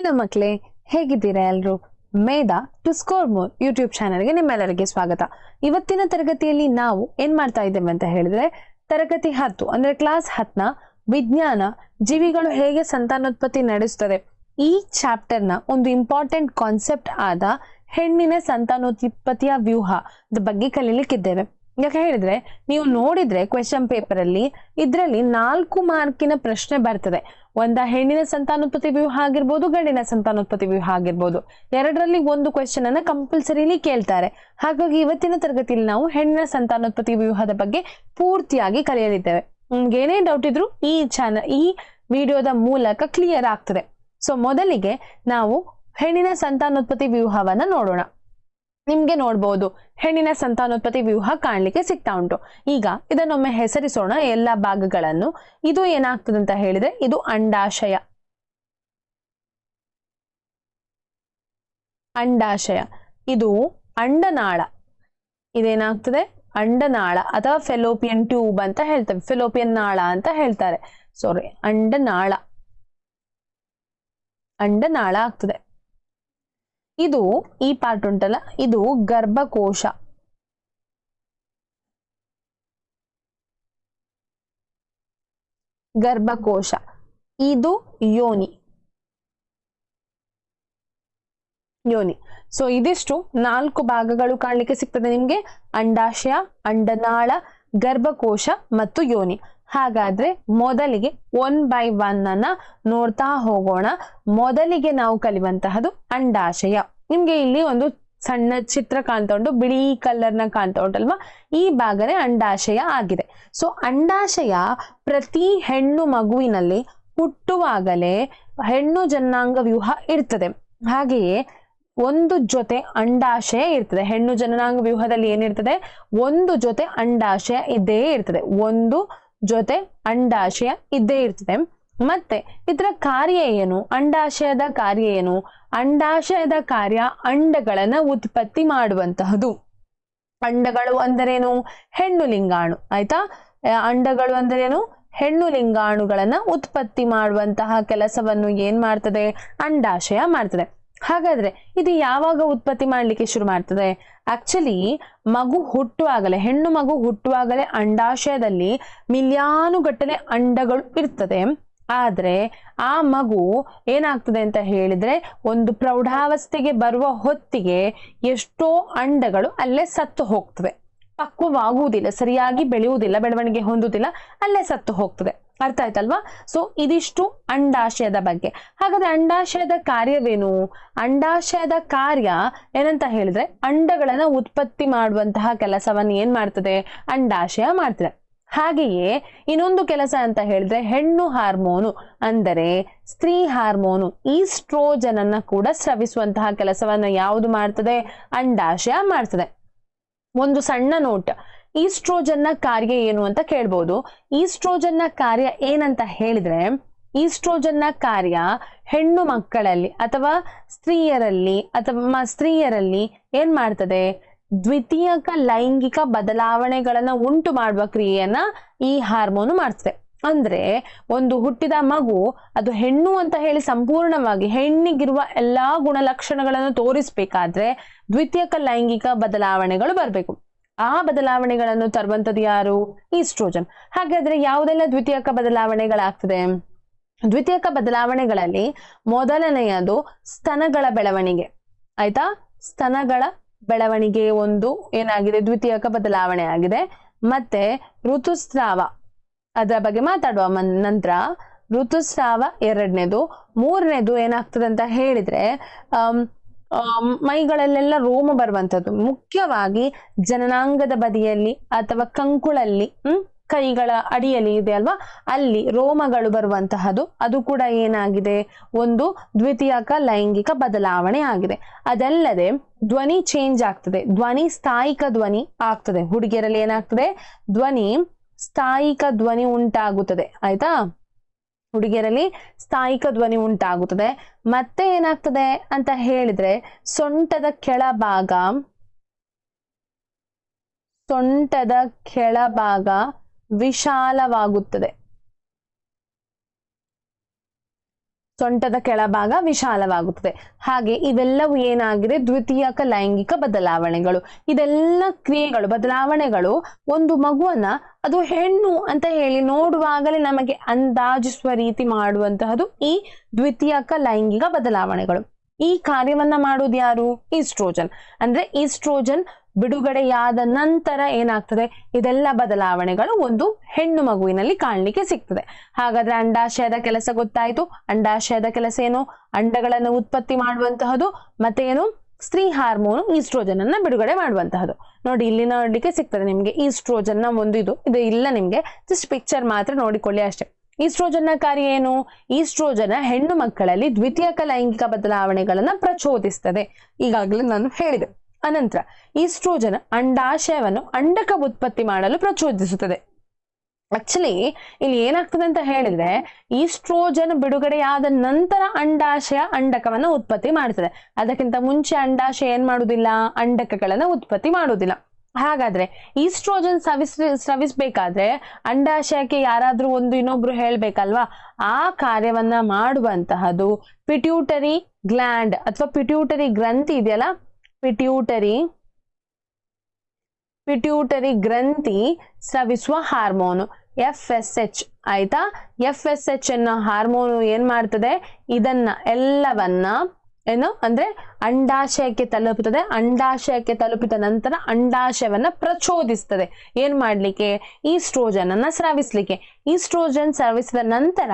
Hello ಮಕ್ಕಳೇ, ಹೇಗಿದ್ದೀರಾ ಎಲ್ರು? Medha to score more YouTube ಚಾನಲ್ಗೆ ನಿಮ್ಮೆಲ್ಲರಿಗೆ ಸ್ವಾಗತ. ಇವತ್ತಿನ ತರಗತಿಯಲ್ಲಿ ನಾವು ಏನ್ ಮಾಡ್ತಾ ಇದ್ದೇವೆ ಅಂತ ಹೇಳಿದ್ರೆ, ತರಗತಿ ಹತ್ತು, ಅಂದ್ರೆ ಕ್ಲಾಸ್ ಹತ್ತನ ವಿಜ್ಞಾನ ಜೀವಿಗಳು ಹೇಗೆ ಸಂತಾನೋತ್ಪತ್ತಿ ನಡೆಸ್ತದೆ. ಈ ಚಾಪ್ಟರ್ನ ಒಂದು ಇಂಪಾರ್ಟೆಂಟ್ ಕಾನ್ಸೆಪ್ಟ್ ಆದ ಹೆಣ್ಣಿನ ಸಂತಾನೋತ್ಪತ್ತಿಯ ವ್ಯೂಹ ಬಗ್ಗೆ ಕಲೀಲಿಕ್ಕಿದ್ದೇವೆ. ಯಾಕೆ ಹೇಳಿದ್ರೆ, ನೀವು ನೋಡಿದ್ರೆ ಕ್ವೆಶನ್ ಪೇಪರ್ ಅಲ್ಲಿ ಇದ್ರಲ್ಲಿ ನಾಲ್ಕು ಮಾರ್ಕಿನ ಪ್ರಶ್ನೆ ಬರ್ತದೆ. ಒಂದ ಹೆಣ್ಣಿನ ಸಂತಾನೋತ್ಪತ್ತಿ ವ್ಯೂಹ ಆಗಿರ್ಬೋದು, ಗಂಡಿನ ಸಂತಾನೋತ್ಪತ್ತಿ ವ್ಯೂಹ ಆಗಿರ್ಬೋದು. ಎರಡರಲ್ಲಿ ಒಂದು ಕ್ವೆಶನ್ ಅನ್ನ ಕಂಪಲ್ಸರಿಲಿ ಕೇಳ್ತಾರೆ. ಹಾಗಾಗಿ ಇವತ್ತಿನ ತರಗತಿಯಲ್ಲಿ ನಾವು ಹೆಣ್ಣಿನ ಸಂತಾನೋತ್ಪತ್ತಿ ವ್ಯೂಹದ ಬಗ್ಗೆ ಪೂರ್ತಿಯಾಗಿ ಕಲಿಯಲಿದ್ದೇವೆ. ನಿಮ್ಗೆ ಏನೇ ಡೌಟ್ ಇದ್ರು ಈ ಚಾನಲ್ ಈ ವಿಡಿಯೋದ ಮೂಲಕ ಕ್ಲಿಯರ್ ಆಗ್ತದೆ. ಸೊ ಮೊದಲಿಗೆ ನಾವು ಹೆಣ್ಣಿನ ಸಂತಾನೋತ್ಪತ್ತಿ ವ್ಯೂಹವನ್ನ ನೋಡೋಣ. ನಿಮ್ಗೆ ನೋಡ್ಬೋದು. ಹೆಣ್ಣಿನ ಸಂತಾನೋತ್ಪತ್ತಿ ವ್ಯೂಹ ಕಾಣ್ಲಿಕ್ಕೆ ಸಿಗ್ತಾ ಉಂಟು. ಈಗ ಇದನ್ನೊಮ್ಮೆ ಹೆಸರಿಸೋಣ ಎಲ್ಲ ಭಾಗಗಳನ್ನು. ಇದು ಏನಾಗ್ತದೆ ಅಂತ ಹೇಳಿದ್ರೆ, ಇದು ಅಂಡಾಶಯ. ಅಂಡಾಶಯ. ಇದು ಅಂಡನಾಳ. ಇದೇನಾಗ್ತದೆ? ಅಂಡನಾಳ ಅಥವಾ ಫೆಲೋಪಿಯನ್ ಟ್ಯೂಬ್ ಅಂತ ಹೇಳ್ತೇವೆ. ಫೆಲೋಪಿಯನ್ ನಾಳ ಅಂತ ಹೇಳ್ತಾರೆ. ಸಾರಿ ಅಂಡನಾಳ. ಅಂಡನಾಳ ಆಗ್ತದೆ. ಇದು ಈ ಪಾರ್ಟ್ ಉಂಟಲ್ಲ, ಇದು ಗರ್ಭಕೋಶ. ಗರ್ಭಕೋಶ. ಇದು ಯೋನಿ. ಯೋನಿ. ಸೊ ಇದಿಷ್ಟು ನಾಲ್ಕು ಭಾಗಗಳು ಕಾಣಲಿಕ್ಕೆ ಸಿಗ್ತದೆ ನಿಮ್ಗೆ. ಅಂಡಾಶಯ, ಅಂಡನಾಳ, ಗರ್ಭಕೋಶ ಮತ್ತು ಯೋನಿ. ಹಾಗಾದ್ರೆ ಮೊದಲಿಗೆ ಒನ್ ಬೈ ಒನ್ ಅನ್ನ ನೋಡ್ತಾ ಹೋಗೋಣ. ಮೊದಲಿಗೆ ನಾವು ಕಲಿಯುವಂತಹದ್ದು ಅಂಡಾಶಯ. ನಿಮ್ಗೆ ಇಲ್ಲಿ ಒಂದು ಸಣ್ಣ ಚಿತ್ರ ಕಾಣ್ತಾ ಉಂಟು ಬಿಳಿ ಕಲರ್ನ ಕಾಣ್ತಾ ಉಂಟಲ್ವಾ ಈ ಭಾಗನೇ ಅಂಡಾಶಯ ಆಗಿದೆ. ಸೊ ಅಂಡಾಶಯ ಪ್ರತಿ ಹೆಣ್ಣು ಮಗುವಿನಲ್ಲಿ ಹುಟ್ಟುವಾಗಲೇ ಹೆಣ್ಣು ಜನಾಂಗ ವ್ಯೂಹ ಇರ್ತದೆ. ಹಾಗೆಯೇ ಒಂದು ಜೊತೆ ಅಂಡಾಶಯ ಇರ್ತದೆ. ಹೆಣ್ಣು ಜನನಾಂಗ ವ್ಯೂಹದಲ್ಲಿ ಏನಿರ್ತದೆ? ಒಂದು ಜೊತೆ ಅಂಡಾಶಯ ಇದ್ದೇ ಇರ್ತದೆ. ಒಂದು ಜೊತೆ ಅಂಡಾಶಯ ಇದ್ದೇ ಇರ್ತದೆ. ಮತ್ತೆ ಇದರ ಕಾರ್ಯ ಏನು? ಅಂಡಾಶಯದ ಕಾರ್ಯ ಏನು? ಅಂಡಾಶಯದ ಕಾರ್ಯ ಅಂಡಗಳನ್ನ ಉತ್ಪತ್ತಿ ಮಾಡುವಂತಹದು ಅಂಡಗಳು ಅಂದರೇನು? ಹೆಣ್ಣು ಲಿಂಗಾಣು. ಆಯ್ತಾ? ಅಂಡಗಳು ಅಂದರೇನು? ಹೆಣ್ಣು ಲಿಂಗಾಣುಗಳನ್ನ ಉತ್ಪತ್ತಿ ಮಾಡುವಂತಹ ಕೆಲಸವನ್ನು ಏನ್ ಮಾಡ್ತದೆ? ಅಂಡಾಶಯ ಮಾಡ್ತದೆ. ಹಾಗಾದ್ರೆ ಇದು ಯಾವಾಗ ಉತ್ಪತ್ತಿ ಮಾಡ್ಲಿಕ್ಕೆ ಶುರು ಮಾಡ್ತದೆ? ಆಕ್ಚುಲಿ ಮಗು ಹುಟ್ಟುವಾಗಲೇ, ಹೆಣ್ಣು ಮಗು ಹುಟ್ಟುವಾಗಲೇ ಅಂಡಾಶಯದಲ್ಲಿ ಮಿಲಿಯಾನುಗಟ್ಟಲೆ ಅಂಡಗಳು ಇರ್ತದೆ. ಆದ್ರೆ ಆ ಮಗು ಏನಾಗ್ತದೆ ಅಂತ ಹೇಳಿದ್ರೆ ಒಂದು ಪ್ರೌಢಾವಸ್ಥೆಗೆ ಬರುವ ಹೊತ್ತಿಗೆ ಎಷ್ಟೋ ಅಂಡಗಳು ಅಲ್ಲೇ ಸತ್ತು ಹೋಗ್ತದೆ ಪಕ್ವವಾಗುವುದಿಲ್ಲ, ಸರಿಯಾಗಿ ಬೆಳೆಯುವುದಿಲ್ಲ, ಬೆಳವಣಿಗೆ ಹೊಂದುವುದಿಲ್ಲ, ಅಲ್ಲೇ ಸತ್ತು ಹೋಗ್ತದೆ. ಅರ್ಥ ಆಯ್ತಲ್ವಾ? ಸೊ ಇದಿಷ್ಟು ಅಂಡಾಶಯದ ಬಗ್ಗೆ. ಹಾಗಾದ್ರೆ ಅಂಡಾಶಯದ ಕಾರ್ಯವೇನು? ಅಂಡಾಶಯದ ಕಾರ್ಯ ಏನಂತ ಹೇಳಿದ್ರೆ ಅಂಡಗಳನ್ನ ಉತ್ಪತ್ತಿ ಮಾಡುವಂತಹ ಕೆಲಸವನ್ನು ಏನ್ ಮಾಡ್ತದೆ? ಅಂಡಾಶಯ ಮಾಡ್ತದೆ. ಹಾಗೆಯೇ ಇನ್ನೊಂದು ಕೆಲಸ ಅಂತ ಹೇಳಿದ್ರೆ ಹೆಣ್ಣು ಹಾರ್ಮೋನು, ಅಂದರೆ ಸ್ತ್ರೀ ಹಾರ್ಮೋನು ಈಸ್ಟ್ರೋಜನ್ ಅನ್ನ ಕೂಡ ಸ್ರವಿಸುವಂತಹ ಕೆಲಸವನ್ನ ಯಾವುದು ಮಾಡ್ತದೆ? ಅಂಡಾಶಯ ಮಾಡ್ತದೆ. ಒಂದು ಸಣ್ಣ ನೋಟ್. ಈಸ್ಟ್ರೋಜನ್ನ ಕಾರ್ಯ ಏನು ಅಂತ ಕೇಳ್ಬೋದು. ಈಸ್ಟ್ರೋಜನ್ನ ಕಾರ್ಯ ಏನಂತ ಹೇಳಿದ್ರೆ, ಈಸ್ಟ್ರೋಜನ್ನ ಕಾರ್ಯ ಹೆಣ್ಣು ಮಕ್ಕಳಲ್ಲಿ ಅಥವಾ ಸ್ತ್ರೀಯರಲ್ಲಿ ಅಥವಾ ಸ್ತ್ರೀಯರಲ್ಲಿ ಏನ್ ಮಾಡ್ತದೆ? ದ್ವಿತೀಯಕ ಲೈಂಗಿಕ ಬದಲಾವಣೆಗಳನ್ನ ಉಂಟು ಮಾಡುವ ಕ್ರಿಯೆಯನ್ನ ಈ ಹಾರ್ಮೋನು ಮಾಡ್ತದೆ. ಅಂದ್ರೆ ಒಂದು ಹುಟ್ಟಿದ ಮಗು ಅದು ಹೆಣ್ಣು ಅಂತ ಹೇಳಿ ಸಂಪೂರ್ಣವಾಗಿ ಹೆಣ್ಣಿಗಿರುವ ಎಲ್ಲಾ ಗುಣಲಕ್ಷಣಗಳನ್ನು ತೋರಿಸ್ಬೇಕಾದ್ರೆ ದ್ವಿತೀಯಕ ಲೈಂಗಿಕ ಬದಲಾವಣೆಗಳು ಬರಬೇಕು. ಆ ಬದಲಾವಣೆಗಳನ್ನು ತರುವಂತದ್ದು ಯಾರು? ಈಸ್ಟ್ರೋಜನ್. ಹಾಗಾದ್ರೆ ಯಾವುದೆಲ್ಲ ದ್ವಿತೀಯಕ ಬದಲಾವಣೆಗಳಾಗ್ತದೆ? ದ್ವಿತೀಯಕ ಬದಲಾವಣೆಗಳಲ್ಲಿ ಮೊದಲನೆಯದು ಸ್ತನಗಳ ಬೆಳವಣಿಗೆ. ಆಯ್ತಾ? ಸ್ತನಗಳ ಬೆಳವಣಿಗೆ ಒಂದು ಏನಾಗಿದೆ? ದ್ವಿತೀಯಕ ಬದಲಾವಣೆ ಆಗಿದೆ. ಮತ್ತೆ ಋತುಸ್ರಾವ. ಅದರ ಬಗ್ಗೆ ಮಾತಾಡುವ ನಂತರ ಋತುಸ್ರಾವ ಎರಡನೇದು. ಮೂರನೇದು ಏನಾಗ್ತದೆ ಅಂತ ಹೇಳಿದ್ರೆ ಮೈಗಳಲ್ಲೆಲ್ಲ ರೋಮ ಬರುವಂಥದ್ದು. ಮುಖ್ಯವಾಗಿ ಜನನಾಂಗದ ಬದಿಯಲ್ಲಿ ಅಥವಾ ಕಂಕುಳಲ್ಲಿ, ಹ್ಮ್, ಕೈಗಳ ಅಡಿಯಲ್ಲಿ ಇದೆ ಅಲ್ವಾ? ಅಲ್ಲಿ ರೋಮಗಳು ಬರುವಂತಹದ್ದು. ಅದು ಕೂಡ ಏನಾಗಿದೆ? ಒಂದು ದ್ವಿತೀಯಕ ಲೈಂಗಿಕ ಬದಲಾವಣೆ ಆಗಿದೆ. ಅದಲ್ಲದೆ ಧ್ವನಿ ಚೇಂಜ್ ಆಗ್ತದೆ. ಧ್ವನಿ, ಸ್ಥಾಯಿಕ ಧ್ವನಿ ಆಗ್ತದೆ. ಹುಡುಗಿಯರಲ್ಲಿ ಏನಾಗ್ತದೆ? ಧ್ವನಿ ಸ್ಥಾಯಿಕ ಧ್ವನಿ ಉಂಟಾಗುತ್ತದೆ. ಆಯ್ತಾ? ಹುಡುಗಿಯರಲ್ಲಿ ಸ್ಥಾಯಿಕ ಧ್ವನಿ ಉಂಟಾಗುತ್ತದೆ. ಮತ್ತೆ ಏನಾಗ್ತದೆ ಅಂತ ಹೇಳಿದ್ರೆ ಸೊಂಟದ ಕೆಳಭಾಗ ಸೊಂಟದ ಕೆಳಭಾಗ ವಿಶಾಲವಾಗುತ್ತದೆ. ಸೊಂಟದ ಕೆಳಭಾಗ ವಿಶಾಲವಾಗುತ್ತದೆ. ಹಾಗೆ ಇವೆಲ್ಲವೂ ಏನಾಗಿದೆ? ದ್ವಿತೀಯಕ ಲೈಂಗಿಕ ಬದಲಾವಣೆಗಳು. ಇದೆಲ್ಲ ಕ್ರಿಯೆಗಳು, ಬದಲಾವಣೆಗಳು. ಒಂದು ಮಗುವನ್ನ ಅದು ಹೆಣ್ಣು ಅಂತ ಹೇಳಿ ನೋಡುವಾಗಲೇ ನಮಗೆ ಅಂದಾಜಿಸುವ ರೀತಿ ಮಾಡುವಂತಹದು ಈ ದ್ವಿತೀಯಕ ಲೈಂಗಿಕ ಬದಲಾವಣೆಗಳು. ಈ ಕಾರ್ಯವನ್ನ ಮಾಡುವುದು ಯಾರು? ಈಸ್ಟ್ರೋಜನ್. ಅಂದ್ರೆ ಈಸ್ಟ್ರೋಜನ್ ಬಿಡುಗಡೆಯಾದ ನಂತರ ಏನಾಗ್ತದೆ? ಇದೆಲ್ಲ ಬದಲಾವಣೆಗಳು ಒಂದು ಹೆಣ್ಣು ಮಗುವಿನಲ್ಲಿ ಕಾಣಲಿಕ್ಕೆ ಸಿಗ್ತದೆ. ಹಾಗಾದ್ರೆ ಅಂಡಾಶಯದ ಕೆಲಸ ಗೊತ್ತಾಯ್ತು. ಅಂಡಾಶಯದ ಕೆಲಸ ಏನು? ಅಂಡಗಳನ್ನು ಉತ್ಪತ್ತಿ ಮಾಡುವಂತಹದ್ದು ಮತ್ತೆ ಏನು? ಸ್ತ್ರೀ ಹಾರ್ಮೋನು ಈಸ್ಟ್ರೋಜನ್ ಅನ್ನ ಬಿಡುಗಡೆ ಮಾಡುವಂತಹದ್ದು ನೋಡಿ, ಇಲ್ಲಿ ನೋಡ್ಲಿಕ್ಕೆ ಸಿಗ್ತದೆ ನಿಮ್ಗೆ ಈಸ್ಟ್ರೋಜನ್ನ ಒಂದು ಇದು. ಇದು ಇಲ್ಲ ನಿಮ್ಗೆ. ಜಸ್ಟ್ ಪಿಕ್ಚರ್ ಮಾತ್ರ ನೋಡಿಕೊಳ್ಳಿ ಅಷ್ಟೇ. ಈಸ್ಟ್ರೋಜನ್ನ ಕಾರ್ಯ ಏನು? ಈಸ್ಟ್ರೋಜನ ಹೆಣ್ಣು ಮಕ್ಕಳಲ್ಲಿ ದ್ವಿತೀಯಕ ಲೈಂಗಿಕ ಬದಲಾವಣೆಗಳನ್ನ ಪ್ರಚೋದಿಸ್ತದೆ. ಈಗಾಗಲೇ ನಾನು ಹೇಳಿದೆ. ಅನಂತರ ಈಸ್ಟ್ರೋಜನ್ ಅಂಡಾಶಯವನ್ನು ಅಂಡಕ ಉತ್ಪತ್ತಿ ಮಾಡಲು ಪ್ರಚೋದಿಸುತ್ತದೆ. ಆಕ್ಚುಲಿ ಇಲ್ಲಿ ಏನಾಗ್ತದೆ ಅಂತ ಹೇಳಿದ್ರೆ, ಈಸ್ಟ್ರೋಜನ್ ಬಿಡುಗಡೆಯಾದ ನಂತರ ಅಂಡಾಶಯ ಅಂಡಕವನ್ನು ಉತ್ಪತ್ತಿ ಮಾಡ್ತದೆ. ಅದಕ್ಕಿಂತ ಮುಂಚೆ ಅಂಡಾಶಯ ಏನ್ ಮಾಡುದಿಲ್ಲ? ಅಂಡಕಗಳನ್ನ ಉತ್ಪತ್ತಿ ಮಾಡುವುದಿಲ್ಲ ಹಾಗಾದ್ರೆ ಈಸ್ಟ್ರೋಜನ್ ಸವಿಸ್, ಸ್ರವಿಸ್ಬೇಕಾದ್ರೆ ಅಂಡಾಶಯಕ್ಕೆ ಯಾರಾದ್ರೂ ಒಂದು ಇನ್ನೊಬ್ರು ಹೇಳ್ಬೇಕಲ್ವಾ? ಆ ಕಾರ್ಯವನ್ನ ಮಾಡುವಂತಹದು ಪಿಟ್ಯೂಟರಿ ಗ್ಲ್ಯಾಂಡ್ ಅಥವಾ ಪಿಟ್ಯೂಟರಿ ಗ್ರಂಥಿ ಇದೆಯಲ್ಲ? ಪಿಟ್ಯೂಟರಿ ಪಿಟ್ಯೂಟರಿ ಗ್ರಂಥಿ ಸ್ರವಿಸುವ ಹಾರ್ಮೋನು. ಎಫ್ ಎಸ್ ಎಚ್ ಆಯ್ತಾ? ಎಫ್ ಎಸ್ ಎಚ್ ಅನ್ನೋ ಹಾರ್ಮೋನು ಏನ್ ಮಾಡ್ತದೆ? ಇದನ್ನ ಎಲ್ಲವನ್ನ ಏನು? ಅಂದ್ರೆ ಅಂಡಾಶಯಕ್ಕೆ ತಲುಪುತ್ತದೆ. ಅಂಡಾಶಯಕ್ಕೆ ತಲುಪಿದ ನಂತರ ಅಂಡಾಶಯವನ್ನ ಪ್ರಚೋದಿಸ್ತದೆ. ಏನ್ ಮಾಡ್ಲಿಕ್ಕೆ? ಈಸ್ಟ್ರೋಜನ್ ಅನ್ನ ಸ್ರಾವಿಸ್ಲಿಕ್ಕೆ. ಈಸ್ಟ್ರೋಜನ್ ಸ್ರಾವಿಸಿದ ನಂತರ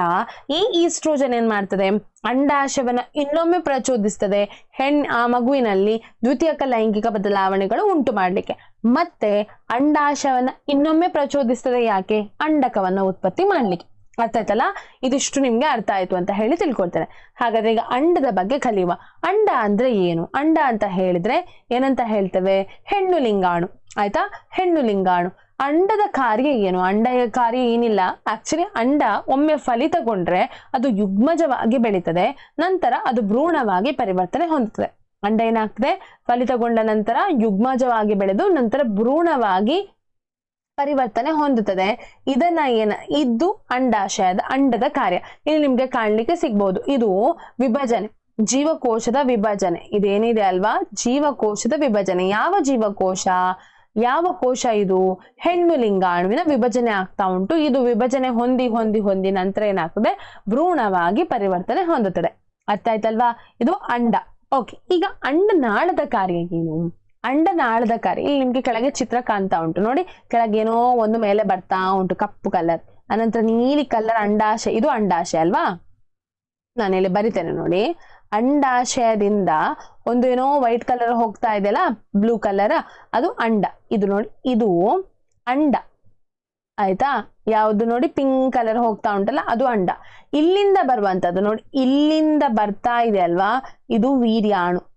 ಈ ಈಸ್ಟ್ರೋಜನ್ ಏನ್ ಮಾಡ್ತದೆ? ಅಂಡಾಶಯವನ್ನ ಇನ್ನೊಮ್ಮೆ ಪ್ರಚೋದಿಸ್ತದೆ. ಹೆಣ್, ಆ ಮಗುವಿನಲ್ಲಿ ದ್ವಿತೀಯಕ ಲೈಂಗಿಕ ಬದಲಾವಣೆಗಳು ಉಂಟು ಮಾಡ್ಲಿಕ್ಕೆ. ಮತ್ತೆ ಅಂಡಾಶಯವನ್ನ ಇನ್ನೊಮ್ಮೆ ಪ್ರಚೋದಿಸ್ತದೆ ಯಾಕೆ? ಅಂಡಕವನ್ನ ಉತ್ಪತ್ತಿ ಮಾಡ್ಲಿಕ್ಕೆ. ಅರ್ಥ ಆಯ್ತಲ್ಲ ಇದಿಷ್ಟು ನಿಮ್ಗೆ ಅರ್ಥ ಆಯ್ತು ಅಂತ ಹೇಳಿ ತಿಳ್ಕೊಳ್ತಾರೆ ಹಾಗಾದ್ರೆ ಈಗ ಅಂಡದ ಬಗ್ಗೆ ಕಲಿಯುವ. ಅಂಡ ಅಂದ್ರೆ ಏನು? ಅಂಡ ಅಂತ ಹೇಳಿದ್ರೆ ಏನಂತ ಹೇಳ್ತೇವೆ? ಹೆಣ್ಣು ಲಿಂಗಾಣು. ಆಯ್ತಾ? ಹೆಣ್ಣು ಲಿಂಗಾಣು. ಅಂಡದ ಕಾರ್ಯ ಏನು? ಅಂಡ ಕಾರ್ಯ ಏನಿಲ್ಲ. ಆಕ್ಚುಲಿ ಅಂಡ ಒಮ್ಮೆ ಫಲಿತಗೊಂಡ್ರೆ ಅದು ಯುಗ್ಮಜವಾಗಿ ಬೆಳೀತದೆ. ನಂತರ ಅದು ಭ್ರೂಣವಾಗಿ ಪರಿವರ್ತನೆ ಹೊಂದುತ್ತದೆ ಅಂಡ ಏನಾಗ್ತದೆ? ಫಲಿತಗೊಂಡ ನಂತರ ಯುಗ್ಮಜವಾಗಿ ಬೆಳೆದು ನಂತರ ಭ್ರೂಣವಾಗಿ ಪರಿವರ್ತನೆ ಹೊಂದುತ್ತದೆ. ಇದನ್ನ ಏನ? ಇದು ಅಂಡಾಶಯದ ಅಂಡದ ಕಾರ್ಯ. ಇಲ್ಲಿ ನಿಮ್ಗೆ ಕಾಣ್ಲಿಕ್ಕೆ ಸಿಗ್ಬಹುದು ಇದು ವಿಭಜನೆ. ಜೀವಕೋಶದ ವಿಭಜನೆ. ಇದೇನಿದೆ ಅಲ್ವಾ? ಜೀವಕೋಶದ ವಿಭಜನೆ. ಯಾವ ಜೀವಕೋಶ? ಯಾವ ಕೋಶ ಇದು? ಹೆಣ್ಣು ಲಿಂಗಾಣುವಿನ ವಿಭಜನೆ ಆಗ್ತಾ ಉಂಟು. ಇದು ವಿಭಜನೆ ಹೊಂದಿ ಹೊಂದಿ ಹೊಂದಿ ನಂತರ ಏನಾಗ್ತದೆ? ಭ್ರೂಣವಾಗಿ ಪರಿವರ್ತನೆ ಹೊಂದುತ್ತದೆ. ಅರ್ಥ ಆಯ್ತಲ್ವಾ ಇದು ಅಂಡ. ಓಕೆ ಈಗ ಅಂಡನಾಳದ ಕಾರ್ಯ ಏನು? ಅಂಡನಾಳದ ಕರಿ. ಇಲ್ಲಿ ನಿಮ್ಗೆ ಕೆಳಗೆ ಚಿತ್ರ ಕಾಣ್ತಾ ಉಂಟು. ನೋಡಿ, ಕೆಳಗೆ ಏನೋ ಒಂದು ಮೇಲೆ ಬರ್ತಾ ಉಂಟು ಕಪ್ಪು ಕಲರ್ ಅನಂತರ ನೀಲಿ ಕಲರ್ ಅಂಡಾಶಯ. ಇದು ಅಂಡಾಶಯ ಅಲ್ವಾ? ನಾನು ಇಲ್ಲಿ ಬರಿತೇನೆ ನೋಡಿ. ಅಂಡಾಶಯದಿಂದ ಒಂದು ಏನೋ ವೈಟ್ ಕಲರ್ ಹೋಗ್ತಾ ಇದೆಯಲ್ಲ ಬ್ಲೂ ಕಲರ್ ಅದು ಅಂಡ. ಇದು ನೋಡಿ, ಇದು ಅಂಡ. ಆಯ್ತಾ? ಯಾವುದು ನೋಡಿ ಪಿಂಕ್ ಕಲರ್ ಹೋಗ್ತಾ ಉಂಟಲ್ಲ, ಅದು ಅಂಡ. ಇಲ್ಲಿಂದ ಬರುವಂತದ್ದು ನೋಡಿ, ಇಲ್ಲಿಂದ ಬರ್ತಾ ಇದೆ ಅಲ್ವಾ? ಇದು ವೀರ್ಯಾಣು.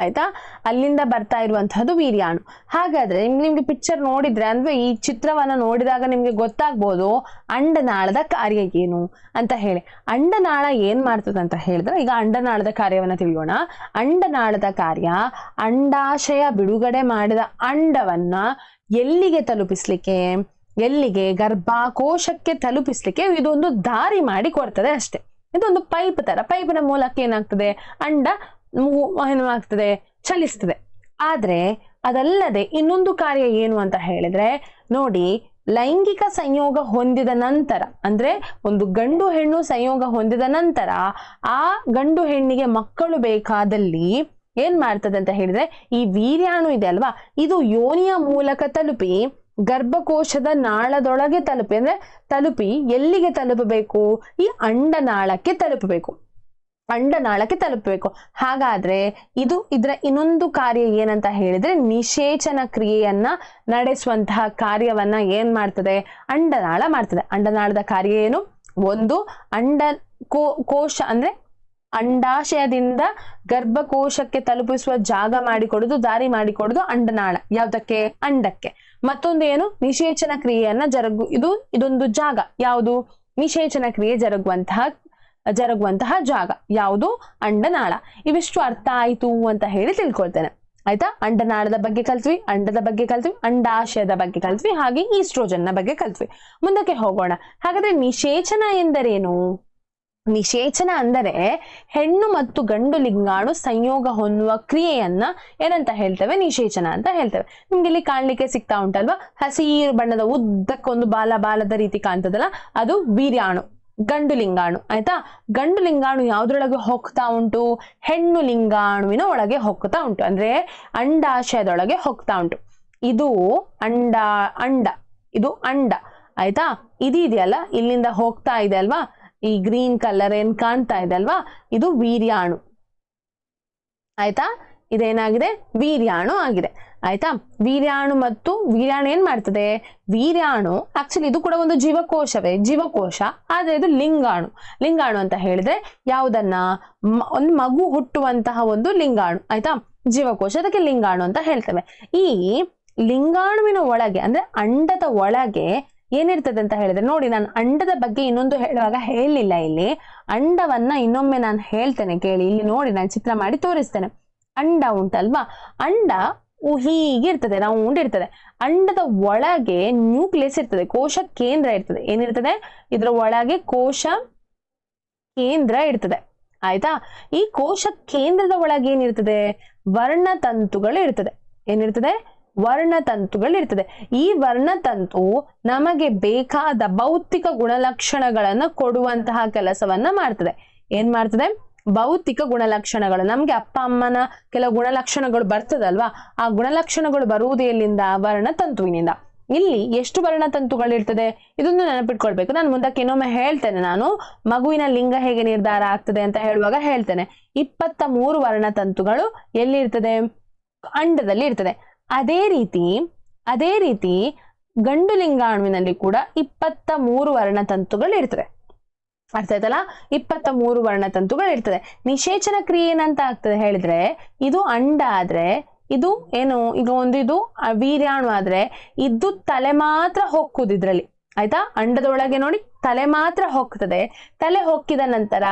ಆಯ್ತಾ? ಅಲ್ಲಿಂದ ಬರ್ತಾ ಇರುವಂತಹದ್ದು ವೀರ್ಯಾಣು. ಹಾಗಾದ್ರೆ ನಿಮ್ಗೆ ನಿಮ್ಗೆ ಪಿಕ್ಚರ್ ನೋಡಿದ್ರೆ ಅಂದ್ರೆ ಈ ಚಿತ್ರವನ್ನ ನೋಡಿದಾಗ ನಿಮ್ಗೆ ಗೊತ್ತಾಗ್ಬೋದು ಅಂಡನಾಳದ ಕಾರ್ಯ ಏನು ಅಂತ ಹೇಳಿ. ಅಂಡನಾಳ ಏನ್ ಮಾಡ್ತದಂತ ಹೇಳಿದ್ರೆ ಈಗ ಅಂಡನಾಳದ ಕಾರ್ಯವನ್ನ ತಿಳಿಯೋಣ ಅಂಡನಾಳದ ಕಾರ್ಯ ಅಂಡಾಶಯ ಬಿಡುಗಡೆ ಮಾಡಿದ ಅಂಡವನ್ನ ಎಲ್ಲಿಗೆ ತಲುಪಿಸ್ಲಿಕ್ಕೆ? ಎಲ್ಲಿಗೆ? ಗರ್ಭಕೋಶಕ್ಕೆ ತಲುಪಿಸ್ಲಿಕ್ಕೆ? ಇದೊಂದು ದಾರಿ ಮಾಡಿ ಕೊಡ್ತದೆ ಅಷ್ಟೇ. ಇದೊಂದು ಪೈಪ್ ತರ. ಪೈಪಿನ ಮೂಲಕ ಏನಾಗ್ತದೆ? ಅಂಡ ಏನಾಗ್ತದೆ ಚಲಿಸ್ತದೆ. ಆದ್ರೆ ಅದಲ್ಲದೆ ಇನ್ನೊಂದು ಕಾರ್ಯ ಏನು ಅಂತ ಹೇಳಿದ್ರೆ, ನೋಡಿ, ಲೈಂಗಿಕ ಸಂಯೋಗ ಹೊಂದಿದ ನಂತರ, ಅಂದ್ರೆ ಒಂದು ಗಂಡು ಹೆಣ್ಣು ಸಂಯೋಗ ಹೊಂದಿದ ನಂತರ, ಆ ಗಂಡು ಹೆಣ್ಣಿಗೆ ಮಕ್ಕಳು ಬೇಕಾದಲ್ಲಿ ಏನ್ ಮಾಡ್ತದೆ ಅಂತ ಹೇಳಿದ್ರೆ, ಈ ವೀರ್ಯಾಣು ಇದೆ ಅಲ್ವಾ? ಇದು ಯೋನಿಯ ಮೂಲಕ ತಲುಪಿ, ಗರ್ಭಕೋಶದ ನಾಳದೊಳಗೆ ತಲುಪಿ, ಅಂದ್ರೆ ತಲುಪಿ ಎಲ್ಲಿಗೆ ತಲುಪಬೇಕು? ಈ ಅಂಡನಾಳಕ್ಕೆ ತಲುಪಬೇಕು. ಅಂಡನಾಳಕ್ಕೆ ತಲುಪಬೇಕು. ಹಾಗಾದ್ರೆ ಇದು ಇದರ ಇನ್ನೊಂದು ಕಾರ್ಯ ಏನಂತ ಹೇಳಿದ್ರೆ ನಿಷೇಚನ ಕ್ರಿಯೆಯನ್ನ ನಡೆಸುವಂತಹ ಕಾರ್ಯವನ್ನ ಏನ್ ಮಾಡ್ತದೆ? ಅಂಡನಾಳ ಮಾಡ್ತದೆ. ಅಂಡನಾಳದ ಕಾರ್ಯ ಏನು? ಒಂದು, ಅಂಡ ಕೋ, ಕೋಶ ಅಂದ್ರೆ ಅಂಡಾಶಯದಿಂದ ಗರ್ಭಕೋಶಕ್ಕೆ ತಲುಪಿಸುವ ಜಾಗ ಮಾಡಿಕೊಡುದು, ದಾರಿ ಮಾಡಿಕೊಡುದು ಅಂಡನಾಳ. ಯಾವ್ದಕ್ಕೆ? ಅಂಡಕ್ಕೆ. ಮತ್ತೊಂದು ಏನು? ನಿಷೇಚನ ಕ್ರಿಯೆಯನ್ನ ಜರುಗು, ಇದು, ಇದೊಂದು ಜಾಗ. ಯಾವುದು? ನಿಷೇಚನ ಕ್ರಿಯೆ ಜರುಗುವಂತಹ ಜರುಗುವಂತಹ ಜಾಗ, ಯಾವುದು? ಅಂಡನಾಳ. ಇವಿಷ್ಟು ಅರ್ಥ ಆಯಿತು ಅಂತ ಹೇಳಿ ತಿಳ್ಕೊಳ್ತೇನೆ. ಆಯ್ತಾ? ಅಂಡನಾಳದ ಬಗ್ಗೆ ಕಲ್ತ್ವಿ, ಅಂಡದ ಬಗ್ಗೆ ಕಲ್ತ್ವಿ, ಅಂಡಾಶಯದ ಬಗ್ಗೆ ಕಲ್ತ್ವಿ, ಹಾಗೆ ಈಸ್ಟ್ರೋಜನ್ನ ಬಗ್ಗೆ ಕಲ್ತ್ವಿ. ಮುಂದಕ್ಕೆ ಹೋಗೋಣ. ಹಾಗಾದ್ರೆ ನಿಷೇಚನ ಎಂದರೇನು? ನಿಷೇಚನ ಅಂದರೆ ಹೆಣ್ಣು ಮತ್ತು ಗಂಡು ಲಿಂಗಾಣು ಸಂಯೋಗ ಹೊಂದುವ ಕ್ರಿಯೆಯನ್ನ ಏನಂತ ಹೇಳ್ತೇವೆ? ನಿಷೇಚನ ಅಂತ ಹೇಳ್ತೇವೆ. ನಿಮ್ಗೆ ಇಲ್ಲಿ ಕಾಣ್ಲಿಕ್ಕೆ ಸಿಗ್ತಾ ಉಂಟಲ್ವಾ? ಹಸಿರು ಬಣ್ಣದ ಉದ್ದಕ್ಕೊಂದು ಬಾಲ, ಬಾಲದ ರೀತಿ ಕಾಣ್ತದಲ್ಲ? ಅದು ವೀರ್ಯಾಣು. ಗಂಡು ಲಿಂಗಾಣು ಆಯ್ತಾ? ಗಂಡು ಲಿಂಗಾಣು ಯಾವ್ದ್ರೊಳಗೆ ಹೋಗ್ತಾ ಉಂಟು? ಹೆಣ್ಣು ಲಿಂಗಾಣುವಿನ ಒಳಗೆ ಹೋಗ್ತಾ ಉಂಟು. ಅಂದ್ರೆ ಅಂಡಾಶಯದೊಳಗೆ ಹೋಗ್ತಾ ಉಂಟು. ಇದು ಅಂಡ ಅಂಡ, ಇದು ಅಂಡ, ಆಯ್ತಾ? ಇದು ಇದೆಯಲ್ಲ? ಇಲ್ಲಿಂದ ಹೋಗ್ತಾ ಇದೆ ಅಲ್ವಾ? ಈ ಗ್ರೀನ್ ಕಲರ್ ಏನ್ ಕಾಣ್ತಾ ಇದೆ ಅಲ್ವಾ? ಇದು ವೀರ್ಯಾಣು. ಆಯ್ತಾ? ಇದೇನಾಗಿದೆ? ವೀರ್ಯಾಣು ಆಗಿದೆ. ಆಯ್ತಾ? ವೀರ್ಯಾಣು ಮತ್ತು ವೀರ್ಯಾಣು ಏನ್ ಮಾಡ್ತದೆ? ವೀರ್ಯಾಣು ಆಕ್ಚುಲಿ ಇದು ಕೂಡ ಒಂದು ಜೀವಕೋಶವೇ. ಜೀವಕೋಶ, ಆದ್ರೆ ಇದು ಲಿಂಗಾಣು. ಲಿಂಗಾಣು ಅಂತ ಹೇಳಿದ್ರೆ ಯಾವುದನ್ನ? ಒಂದು ಮಗು ಹುಟ್ಟುವಂತಹ ಒಂದು ಲಿಂಗಾಣು. ಆಯ್ತಾ? ಜೀವಕೋಶ, ಅದಕ್ಕೆ ಲಿಂಗಾಣು ಅಂತ ಹೇಳ್ತೇವೆ. ಈ ಲಿಂಗಾಣುವಿನ ಒಳಗೆ, ಅಂದ್ರೆ ಅಂಡದ ಒಳಗೆ ಏನಿರ್ತದೆ ಅಂತ ಹೇಳಿದ್ರೆ, ನೋಡಿ, ನಾನು ಅಂಡದ ಬಗ್ಗೆ ಇನ್ನೊಂದು ಹೇಳುವಾಗ ಹೇಳಲಿಲ್ಲ ಇಲ್ಲಿ. ಅಂಡವನ್ನ ಇನ್ನೊಮ್ಮೆ ನಾನು ಹೇಳ್ತೇನೆ ಕೇಳಿ. ಇಲ್ಲಿ ನೋಡಿ, ನಾನು ಚಿತ್ರ ಮಾಡಿ ತೋರಿಸ್ತೇನೆ. ಅಂಡ ಉಂಟಲ್ವಾ ಅಂಡ ಹೀಗಿರ್ತದೆ ಹೀಗೆ ಇರ್ತದೆ ಅಂಡದ ಒಳಗೆ ನ್ಯೂಕ್ಲಿಯಸ್ ಇರ್ತದೆ, ಕೋಶ ಕೇಂದ್ರ ಇರ್ತದೆ. ಏನಿರ್ತದೆ? ಇದರ ಒಳಗೆ ಕೋಶ ಕೇಂದ್ರ ಇರ್ತದೆ. ಆಯ್ತಾ? ಈ ಕೋಶ ಕೇಂದ್ರದ ಒಳಗೆ ಏನಿರ್ತದೆ? ವರ್ಣತಂತುಗಳು ಇರ್ತದೆ. ಏನಿರ್ತದೆ? ವರ್ಣತಂತುಗಳು ಇರ್ತದೆ. ಈ ವರ್ಣತಂತು ನಮಗೆ ಬೇಕಾದ ಭೌತಿಕ ಗುಣಲಕ್ಷಣಗಳನ್ನ ಕೊಡುವಂತಹ ಕೆಲಸವನ್ನ ಮಾಡ್ತದೆ. ಏನ್ ಮಾಡ್ತದೆ? ಭೌತಿಕ ಗುಣಲಕ್ಷಣಗಳು. ನಮ್ಗೆ ಅಪ್ಪ, ಅಮ್ಮನ ಕೆಲವು ಗುಣಲಕ್ಷಣಗಳು ಬರ್ತದಲ್ವಾ? ಆ ಗುಣಲಕ್ಷಣಗಳು ಬರುವುದು ಎಲ್ಲಿಂದ? ವರ್ಣತಂತುವಿನಿಂದ. ಇಲ್ಲಿ ಎಷ್ಟು ವರ್ಣತಂತುಗಳಿರ್ತದೆ ಇದೊಂದು ನೆನಪಿಟ್ಕೊಳ್ಬೇಕು. ನಾನು ಮುಂದಕ್ಕೆ ಇನ್ನೊಮ್ಮೆ ಹೇಳ್ತೇನೆ ನಾನು. ಮಗುವಿನ ಲಿಂಗ ಹೇಗೆ ನಿರ್ಧಾರ ಆಗ್ತದೆ ಅಂತ ಹೇಳುವಾಗ ಹೇಳ್ತೇನೆ. ಇಪ್ಪತ್ತ ಮೂರು ವರ್ಣತಂತುಗಳು ಎಲ್ಲಿರ್ತದೆ? ಅಂಡದಲ್ಲಿ ಇರ್ತದೆ. ಅದೇ ರೀತಿ ಅದೇ ರೀತಿ ಗಂಡು ಲಿಂಗಾಣುವಿನಲ್ಲಿ ಕೂಡ ಇಪ್ಪತ್ತ ಮೂರು ವರ್ಣತಂತುಗಳು ಇರ್ತದೆ. ಅರ್ಥ ಆಯ್ತಲ್ಲ ಇಪ್ಪತ್ತ ಮೂರು ವರ್ಣತಂತುಗಳು ಇರ್ತದೆ ನಿಷೇಚನ ಕ್ರಿಯೆ ಏನಂತ ಆಗ್ತದೆ ಹೇಳಿದ್ರೆ, ಇದು ಅಂಡ ಆದ್ರೆ ಇದು ಏನು? ಈಗ ಒಂದು ಇದು ವೀರ್ಯಾಣು ಆದ್ರೆ ಇದು ತಲೆ ಮಾತ್ರ ಹೊಕ್ಕುದು ಇದ್ರಲ್ಲಿ. ಆಯ್ತಾ? ಅಂಡದೊಳಗೆ ನೋಡಿ, ತಲೆ ಮಾತ್ರ ಹೊಕ್ತದೆ ತಲೆ ಹೊಕ್ಕಿದ ನಂತರ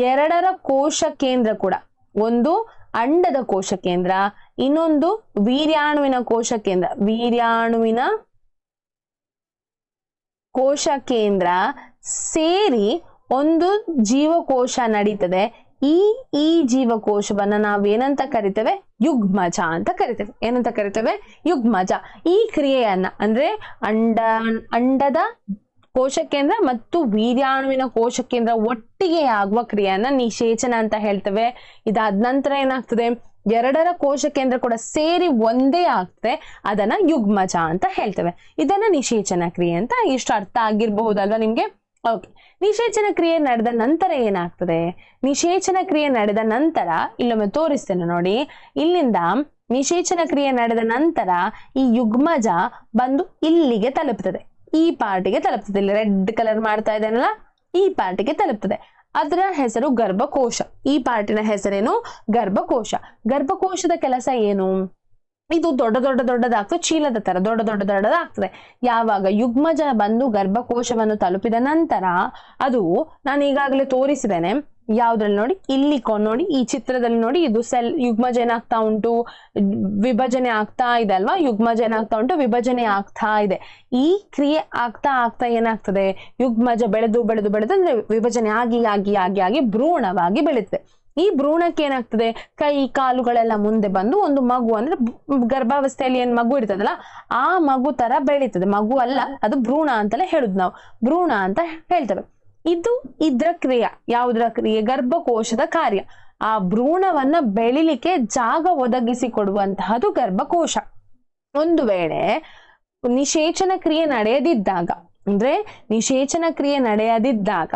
ಎರಡರ ಕೋಶ ಕೇಂದ್ರ ಕೂಡ, ಒಂದು ಅಂಡದ ಕೋಶ ಕೇಂದ್ರ, ಇನ್ನೊಂದು ವೀರ್ಯಾಣುವಿನ ಕೋಶ ಕೇಂದ್ರ. ವೀರ್ಯಾಣುವಿನ ಕೋಶ ಕೇಂದ್ರ ಸೇರಿ ಒಂದು ಜೀವಕೋಶ ನಡೀತದೆ. ಈ ಈ ಜೀವಕೋಶವನ್ನ ನಾವೇನಂತ ಕರಿತೇವೆ? ಯುಗ್ಮಜ ಅಂತ ಕರಿತೇವೆ. ಏನಂತ ಕರಿತೇವೆ? ಯುಗ್ಮಜ. ಈ ಕ್ರಿಯೆಯನ್ನ ಅಂದ್ರೆ ಅಂಡ, ಅಂಡದ ಕೋಶ ಕೇಂದ್ರ ಮತ್ತು ವೀರ್ಯಾಣುವಿನ ಕೋಶ ಕೇಂದ್ರ ಒಟ್ಟಿಗೆ ಆಗುವ ಕ್ರಿಯೆಯನ್ನ ನಿಷೇಚನ ಅಂತ ಹೇಳ್ತೇವೆ. ಇದಾದ ನಂತರ ಏನಾಗ್ತದೆ? ಎರಡರ ಕೋಶ ಕೇಂದ್ರ ಕೂಡ ಸೇರಿ ಒಂದೇ ಆಗ್ತದೆ. ಅದನ್ನ ಯುಗ್ಮಜ ಅಂತ ಹೇಳ್ತೇವೆ. ಇದನ್ನ ನಿಷೇಚನ ಕ್ರಿಯೆ ಅಂತ ಇಷ್ಟು ಅರ್ಥ ಆಗಿರ್ಬಹುದಲ್ವಾ ನಿಮ್ಗೆ? ಓಕೆ ನಿಷೇಚನ ಕ್ರಿಯೆ ನಡೆದ ನಂತರ ಏನಾಗ್ತದೆ? ನಿಷೇಚನ ಕ್ರಿಯೆ ನಡೆದ ನಂತರ, ಇಲ್ಲೊಮ್ಮೆ ತೋರಿಸ್ತೇನೆ ನೋಡಿ. ಇಲ್ಲಿಂದ ನಿಷೇಚನ ಕ್ರಿಯೆ ನಡೆದ ನಂತರ ಈ ಯುಗ್ಮಜ ಬಂದು ಇಲ್ಲಿಗೆ ತಲುಪ್ತದೆ. ಈ ಪಾರ್ಟಿಗೆ ತಲುಪ್ತದೆ. ಇಲ್ಲಿ ರೆಡ್ ಕಲರ್ ಮಾಡ್ತಾ ಇದ್ದೇನಲ್ಲ, ಈ ಪಾರ್ಟಿಗೆ ತಲುಪ್ತದೆ. ಅದರ ಹೆಸರು ಗರ್ಭಕೋಶ. ಈ ಪಾರ್ಟಿನ ಹೆಸರೇನು? ಗರ್ಭಕೋಶ. ಗರ್ಭಕೋಶದ ಕೆಲಸ ಏನು? ಇದು ದೊಡ್ಡ ದೊಡ್ಡ ದೊಡ್ಡದಾಗ್ತದೆ, ಚೀಲದ ತರ ದೊಡ್ಡ ದೊಡ್ಡ ದೊಡ್ಡದಾಗ್ತದೆ. ಯಾವಾಗ ಯುಗ್ಮಜ ಬಂದು ಗರ್ಭಕೋಶವನ್ನು ತಲುಪಿದ ನಂತರ ಅದು ನಾನು ಈಗಾಗಲೇ ತೋರಿಸಿದ್ದೇನೆ, ಯಾವ್ದ್ರಲ್ಲಿ ನೋಡಿ ಇಲ್ಲಿ ನೋಡಿ, ಈ ಚಿತ್ರದಲ್ಲಿ ನೋಡಿ, ಇದು ಸೆಲ್ ಯುಗ್ಮಜ ಏನಾಗ್ತಾ ಉಂಟು, ವಿಭಜನೆ ಆಗ್ತಾ ಇದೆ ಅಲ್ವಾ? ಯುಗ್ಮಜ ಏನಾಗ್ತಾ ಉಂಟು, ವಿಭಜನೆ ಆಗ್ತಾ ಇದೆ. ಈ ಕ್ರಿಯೆ ಆಗ್ತಾ ಆಗ್ತಾ ಏನಾಗ್ತದೆ? ಯುಗ್ಮಜ ಬೆಳೆದು ಬೆಳೆದು ಬೆಳೆದು ಅಂದ್ರೆ ವಿಭಜನೆ ಆಗಿ ಆಗಿ ಆಗಿ ಆಗಿ ಭ್ರೂಣವಾಗಿ ಬೆಳೀತದೆ. ಈ ಭ್ರೂಣಕ್ಕೆ ಏನಾಗ್ತದೆ? ಕೈ, ಕಾಲುಗಳೆಲ್ಲ ಮುಂದೆ ಬಂದು ಒಂದು ಮಗು, ಅಂದ್ರೆ ಗರ್ಭಾವಸ್ಥೆಯಲ್ಲಿ ಏನ್ ಮಗು ಇರ್ತದಲ್ಲ, ಆ ಮಗು ತರ ಬೆಳೀತದೆ. ಮಗು ಅಲ್ಲ, ಅದು ಭ್ರೂಣ ಅಂತಲೇ ಹೇಳುದು ನಾವು. ಭ್ರೂಣ ಅಂತ ಹೇಳ್ತೇವೆ. ಇದು ಇದ್ರ ಕ್ರಿಯೆ. ಯಾವುದ್ರ ಕ್ರಿಯೆ? ಗರ್ಭಕೋಶದ ಕಾರ್ಯ. ಆ ಭ್ರೂಣವನ್ನ ಬೆಳಿಲಿಕ್ಕೆ ಜಾಗ ಒದಗಿಸಿ ಕೊಡುವಂತಹದ್ದು ಗರ್ಭಕೋಶ. ಒಂದು ವೇಳೆ ನಿಷೇಚನ ಕ್ರಿಯೆ ನಡೆಯದಿದ್ದಾಗ ಅಂದ್ರೆ ನಿಷೇಚನ ಕ್ರಿಯೆ ನಡೆಯದಿದ್ದಾಗ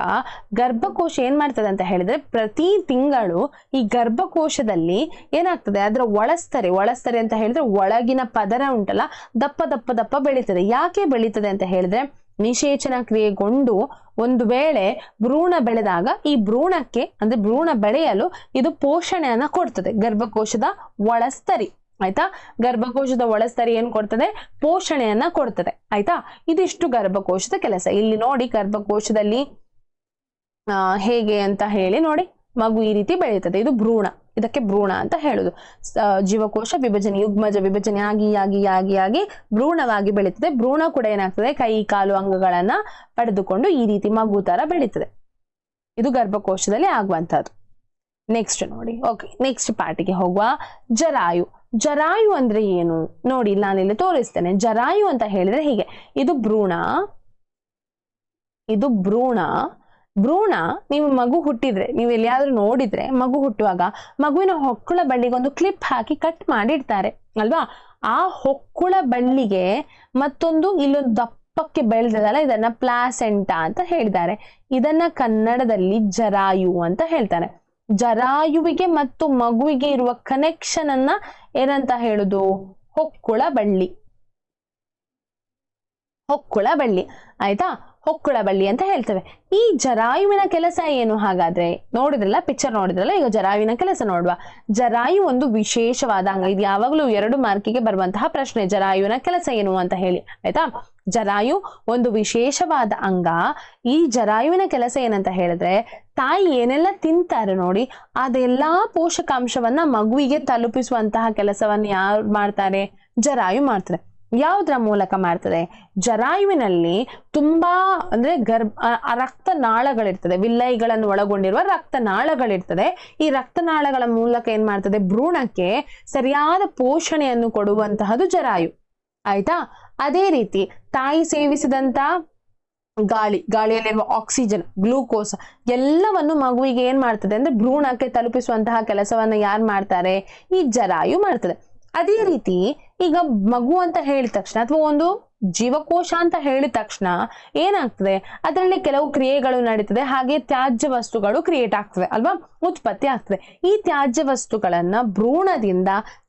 ಗರ್ಭಕೋಶ ಏನ್ ಮಾಡ್ತದೆ ಅಂತ ಹೇಳಿದ್ರೆ ಪ್ರತಿ ತಿಂಗಳು ಈ ಗರ್ಭಕೋಶದಲ್ಲಿ ಏನಾಗ್ತದೆ? ಅದರ ಒಳಸ್ತರೆ ಒಳಸ್ತರೆ ಅಂತ ಹೇಳಿದ್ರೆ ಒಳಗಿನ ಪದರ ಉಂಟಲ್ಲ, ದಪ್ಪ ದಪ್ಪ ದಪ್ಪ ಬೆಳೀತದೆ. ಯಾಕೆ ಬೆಳೀತದೆ ಅಂತ ಹೇಳಿದ್ರೆ ನಿಷೇಚನ ಕ್ರಿಯೆಗೊಂಡು ಒಂದು ವೇಳೆ ಭ್ರೂಣ ಬೆಳೆದಾಗ ಈ ಭ್ರೂಣಕ್ಕೆ, ಅಂದ್ರೆ ಭ್ರೂಣ ಬೆಳೆಯಲು ಇದು ಪೋಷಣೆಯನ್ನ ಕೊಡ್ತದೆ. ಗರ್ಭಕೋಶದ ಒಳಸ್ತರಿ. ಆಯ್ತಾ? ಗರ್ಭಕೋಶದ ಒಳಸ್ತರಿ ಏನ್ ಕೊಡ್ತದೆ? ಪೋಷಣೆಯನ್ನ ಕೊಡ್ತದೆ. ಆಯ್ತಾ? ಇದಿಷ್ಟು ಗರ್ಭಕೋಶದ ಕೆಲಸ. ಇಲ್ಲಿ ನೋಡಿ ಗರ್ಭಕೋಶದಲ್ಲಿ ಆ, ಹೇಗೆ ಅಂತ ಹೇಳಿ ನೋಡಿ. ಮಗು ಈ ರೀತಿ ಬೆಳೀತದೆ ಇದು ಭ್ರೂಣ. ಇದಕ್ಕೆ ಭ್ರೂಣ ಅಂತ ಹೇಳುದು. ಜೀವಕೋಶ ವಿಭಜನೆ ಯುಗ್ಮಜ ವಿಭಜನೆ ಆಗಿ ಆಗಿ ಆಗಿ ಆಗಿ ಭ್ರೂಣವಾಗಿ ಬೆಳೀತದೆ. ಭ್ರೂಣ ಕೂಡ ಏನಾಗ್ತದೆ? ಕೈ ಕಾಲು ಅಂಗಗಳನ್ನ ಪಡೆದುಕೊಂಡು ಈ ರೀತಿ ಮಗು ತರ ಬೆಳೀತದೆ. ಇದು ಗರ್ಭಕೋಶದಲ್ಲಿ ಆಗುವಂತಹದ್ದು. ನೆಕ್ಸ್ಟ್ ನೋಡಿ. ಓಕೆ ನೆಕ್ಸ್ಟ್ ಪಾರ್ಟಿಗೆ ಹೋಗುವ. ಜರಾಯು. ಜರಾಯು ಅಂದ್ರೆ ಏನು? ನೋಡಿ, ನಾನು ಇಲ್ಲಿ ತೋರಿಸ್ತೇನೆ. ಜರಾಯು ಅಂತ ಹೇಳಿದ್ರೆ ಹೀಗೆ. ಇದು ಭ್ರೂಣ. ಇದು ಭ್ರೂಣ. ಭ್ರೂಣ, ನೀವು ಮಗು ಹುಟ್ಟಿದ್ರೆ, ನೀವು ಎಲ್ಲಿಯಾದ್ರೂ ನೋಡಿದ್ರೆ, ಮಗು ಹುಟ್ಟುವಾಗ ಮಗುವಿನ ಹೊಕ್ಕುಳ ಬಳ್ಳಿಗೆ ಒಂದು ಕ್ಲಿಪ್ ಹಾಕಿ ಕಟ್ ಮಾಡಿಡ್ತಾರೆ, ಅಲ್ವಾ? ಆ ಹೊಕ್ಕುಳ ಬಳ್ಳಿಗೆ ಮತ್ತೊಂದು ಇಲ್ಲೊಂದು ದಪ್ಪಕ್ಕೆ ಬೆಳೆದದಲ್ಲ, ಇದನ್ನ ಪ್ಲಾಸೆಂಟಾ ಅಂತ ಹೇಳಿದ್ದಾರೆ. ಇದನ್ನ ಕನ್ನಡದಲ್ಲಿ ಜರಾಯು ಅಂತ ಹೇಳ್ತಾರೆ. ಜರಾಯುವಿಗೆ ಮತ್ತು ಮಗುವಿಗೆ ಇರುವ ಕನೆಕ್ಷನ್ ಅನ್ನ ಏನಂತ ಹೇಳುದು? ಹೊಕ್ಕುಳ ಬಳ್ಳಿ ಹೊಕ್ಕುಳ ಬಳ್ಳಿ ಆಯ್ತಾ? ಹೊಕ್ಕುಳ ಬಳ್ಳಿ ಅಂತ ಹೇಳ್ತೇವೆ. ಈ ಜರಾಯುವಿನ ಕೆಲಸ ಏನು ಹಾಗಾದ್ರೆ? ನೋಡಿದ್ರಲ್ಲ ಪಿಕ್ಚರ್ ನೋಡಿದ್ರಲ್ಲ, ಈಗ ಜರಾಯುವಿನ ಕೆಲಸ ನೋಡುವ. ಜರಾಯು ಒಂದು ವಿಶೇಷವಾದ ಅಂಗ. ಇದು ಯಾವಾಗಲೂ ಎರಡು ಮಾರ್ಕಿಗೆ ಬರುವಂತಹ ಪ್ರಶ್ನೆ. ಜರಾಯುವಿನ ಕೆಲಸ ಏನು ಅಂತ ಹೇಳಿ. ಆಯ್ತಾ? ಜರಾಯು ಒಂದು ವಿಶೇಷವಾದ ಅಂಗ. ಈ ಜರಾಯುವಿನ ಕೆಲಸ ಏನಂತ ಹೇಳಿದ್ರೆ, ತಾಯಿ ಏನೆಲ್ಲ ತಿಂತಾರೆ ನೋಡಿ, ಅದೆಲ್ಲಾ ಪೋಷಕಾಂಶವನ್ನ ಮಗುವಿಗೆ ತಲುಪಿಸುವಂತಹ ಕೆಲಸವನ್ನು ಯಾರು ಮಾಡ್ತಾರೆ? ಜರಾಯು ಮಾಡ್ತಾರೆ ಯಾವುದರ ಮೂಲಕ ಮಾಡ್ತದೆ? ಜರಾಯುವಿನಲ್ಲಿ ತುಂಬಾ ಅಂದ್ರೆ ಗರ್ಭ ರಕ್ತ ನಾಳಗಳಿರ್ತದೆ. ರಕ್ತನಾಳಗಳಿರ್ತದೆ ವಿಲ್ಲೈಗಳನ್ನು ಒಳಗೊಂಡಿರುವ ರಕ್ತನಾಳಗಳಿರ್ತದೆ ಈ ರಕ್ತನಾಳಗಳ ಮೂಲಕ ಏನ್ ಮಾಡ್ತದೆ? ಭ್ರೂಣಕ್ಕೆ ಸರಿಯಾದ ಪೋಷಣೆಯನ್ನು ಕೊಡುವಂತಹದ್ದು ಜರಾಯು. ಆಯ್ತಾ? ಅದೇ ರೀತಿ ತಾಯಿ ಸೇವಿಸಿದಂತ ಗಾಳಿ, ಗಾಳಿಯಲ್ಲಿರುವ ಆಕ್ಸಿಜನ್ ಗ್ಲೂಕೋಸ್ ಎಲ್ಲವನ್ನು ಮಗುವಿಗೆ ಏನ್ ಮಾಡ್ತದೆ ಅಂದ್ರೆ ಭ್ರೂಣಕ್ಕೆ ತಲುಪಿಸುವಂತಹ ಕೆಲಸವನ್ನ ಯಾರು ಮಾಡ್ತಾರೆ? ಈ ಜರಾಯು ಮಾಡ್ತದೆ. ಅದೇ ರೀತಿ ಈಗ ಮಗು ಅಂತ ಹೇಳಿದ ತಕ್ಷಣ ಅಥವಾ ಒಂದು ಜೀವಕೋಶ ಅಂತ ಹೇಳಿದ ತಕ್ಷಣ ಏನಾಗ್ತದೆ? ಅದರಲ್ಲಿ ಕೆಲವು ಕ್ರಿಯೆಗಳು ನಡೀತದೆ. ಹಾಗೆ ತ್ಯಾಜ್ಯ ವಸ್ತುಗಳು ಕ್ರಿಯೇಟ್ ಆಗ್ತದೆ ಅಲ್ವಾ? ಉತ್ಪತ್ತಿ ಆಗ್ತದೆ. ಈ ತ್ಯಾಜ್ಯ ವಸ್ತುಗಳನ್ನ ಭ್ರೂಣದಿಂದ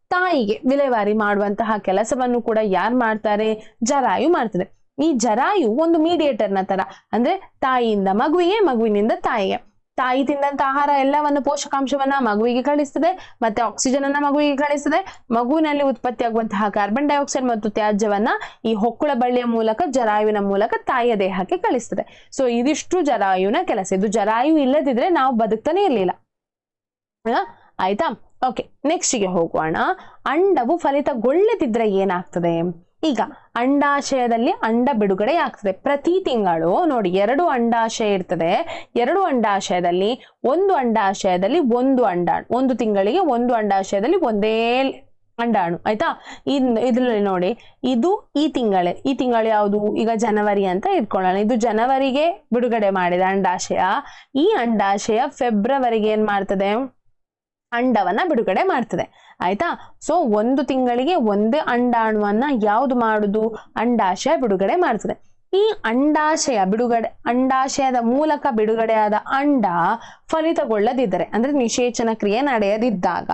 ತಾಯಿಗೆ ವಿಲೇವಾರಿ ಮಾಡುವಂತಹ ಕೆಲಸವನ್ನು ಕೂಡ ಯಾರು ಮಾಡ್ತಾರೆ? ಜರಾಯು ಮಾಡ್ತದೆ. ಈ ಜರಾಯು ಒಂದು ಮೀಡಿಯೇಟರ್ನ ತರ. ಅಂದ್ರೆ ತಾಯಿಯಿಂದ ಮಗುವಿಗೆ, ಮಗುವಿನಿಂದ ತಾಯಿಗೆ. ತಾಯಿ ತಿಂದಂತ ಆಹಾರ ಎಲ್ಲವನ್ನು ಪೋಷಕಾಂಶವನ್ನ ಮಗುವಿಗೆ ಕಳಿಸ್ತದೆ, ಮತ್ತೆ ಆಕ್ಸಿಜನ್ ಅನ್ನ ಮಗುವಿಗೆ ಕಳಿಸ್ತದೆ. ಮಗುವಿನಲ್ಲಿ ಉತ್ಪತ್ತಿಯಾಗುವಂತಹ ಕಾರ್ಬನ್ ಡೈಆಕ್ಸೈಡ್ ಮತ್ತು ತ್ಯಾಜ್ಯವನ್ನ ಈ ಹೊಕ್ಕುಳ ಬಳ್ಳಿಯ ಮೂಲಕ, ಜರಾಯುವಿನ ಮೂಲಕ ತಾಯಿಯ ದೇಹಕ್ಕೆ ಕಳಿಸ್ತದೆ. ಸೊ ಇದಿಷ್ಟು ಜರಾಯುವಿನ ಕೆಲಸ. ಇದು ಜರಾಯು ಇಲ್ಲದಿದ್ರೆ ನಾವು ಬದುಕ್ತಾನೆ ಇರ್ಲಿಲ್ಲ? ಆಯ್ತಾ? ಓಕೆ ನೆಕ್ಸ್ಟಿಗೆ ಹೋಗೋಣ. ಅಂಡವು ಫಲಿತಗೊಳ್ಳದಿದ್ರೆ ಏನಾಗ್ತದೆ? ಈಗ ಅಂಡಾಶಯದಲ್ಲಿ ಅಂಡ ಬಿಡುಗಡೆ ಆಗ್ತದೆ. ಪ್ರತಿ ತಿಂಗಳು ನೋಡಿ, ಎರಡು ಅಂಡಾಶಯ ಇರ್ತದೆ. ಎರಡು ಅಂಡಾಶಯದಲ್ಲಿ ಒಂದು ಅಂಡಾಶಯದಲ್ಲಿ ಒಂದು ಅಂಡಾಣು ಒಂದು ತಿಂಗಳಿಗೆ ಒಂದು ಅಂಡಾಶಯದಲ್ಲಿ ಒಂದೇ ಅಂಡಾಣು ಆಯ್ತಾ? ಇನ್ ಇದ್ರಲ್ಲಿ ನೋಡಿ, ಇದು ಈ ತಿಂಗಳೇ. ಈ ತಿಂಗಳು ಯಾವುದು? ಈಗ ಜನವರಿ ಅಂತ ಇಟ್ಕೊಳ್ಳೋಣ. ಇದು ಜನವರಿಗೆ ಬಿಡುಗಡೆ ಮಾಡಿದ ಅಂಡಾಶಯ. ಈ ಅಂಡಾಶಯ ಫೆಬ್ರವರಿಗೆ ಏನ್ ಮಾಡ್ತದೆ? ಅಂಡವನ್ನ ಬಿಡುಗಡೆ ಮಾಡ್ತದೆ. ಆಯ್ತಾ? ಸೊ ಒಂದು ತಿಂಗಳಿಗೆ ಒಂದೇ ಅಂಡಾಣುವನ್ನ ಯಾವುದು ಮಾಡುದು? ಅಂಡಾಶಯ ಬಿಡುಗಡೆ ಮಾಡ್ತದೆ. ಈ ಅಂಡಾಶಯ ಬಿಡುಗಡೆ, ಅಂಡಾಶಯದ ಮೂಲಕ ಬಿಡುಗಡೆಯಾದ ಅಂಡ ಫಲಿತಗೊಳ್ಳದಿದ್ದರೆ, ಅಂದ್ರೆ ನಿಷೇಚನ ಕ್ರಿಯೆ ನಡೆಯದಿದ್ದಾಗ,